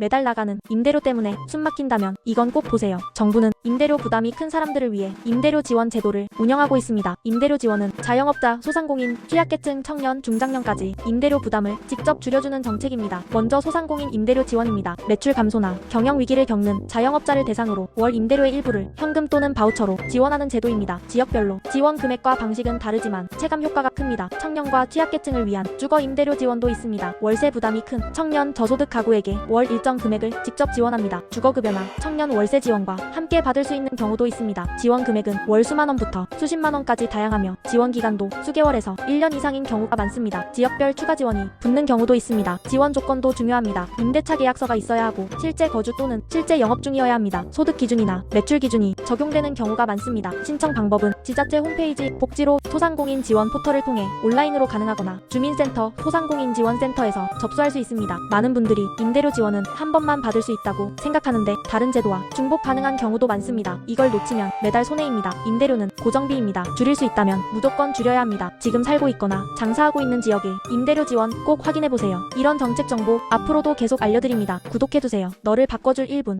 매달 나가는 임대료 때문에 숨 막힌다면 이건 꼭 보세요. 정부는 임대료 부담이 큰 사람들을 위해 임대료 지원 제도를 운영하고 있습니다. 임대료 지원은 자영업자, 소상공인, 취약계층, 청년, 중장년까지 임대료 부담을 직접 줄여주는 정책입니다. 먼저 소상공인 임대료 지원입니다. 매출 감소나 경영 위기를 겪는 자영업자를 대상으로 월 임대료의 일부를 현금 또는 바우처로 지원하는 제도입니다. 지역별로 지원 금액과 방식은 다르지만 체감 효과가 큽니다. 청년과 취약계층을 위한 주거 임대료 지원도 있습니다. 월세 부담이 큰 청년 저소득 가구에게 월 일정 금액을 직접 지원합니다. 주거급여나 청년 월세 지원과 함께 받을 수 있는 경우도 있습니다. 지원 금액은 월 수만 원부터 수십만 원까지 다양하며 지원 기간도 수개월에서 1년 이상인 경우가 많습니다. 지역별 추가 지원이 붙는 경우도 있습니다. 지원 조건도 중요합니다. 임대차 계약서가 있어야 하고 실제 거주 또는 실제 영업 중이어야 합니다. 소득 기준이나 매출 기준이 적용되는 경우가 많습니다. 신청 방법은 지자체 홈페이지 복지로 소상공인 지원 포털을 통해 온라인으로 가능하거나 주민센터 소상공인 지원센터에서 접수할 수 있습니다. 많은 분들이 임대료 지원은 한 번만 받을 수 있다고 생각하는데 다른 제도와 중복 가능한 경우도 많습니다. 이걸 놓치면 매달 손해입니다. 임대료는 고정비입니다. 줄일 수 있다면 무조건 줄여야 합니다. 지금 살고 있거나 장사하고 있는 지역의 임대료 지원 꼭 확인해 보세요. 이런 정책 정보 앞으로도 계속 알려드립니다. 구독해두세요. 너를 바꿔줄 1분.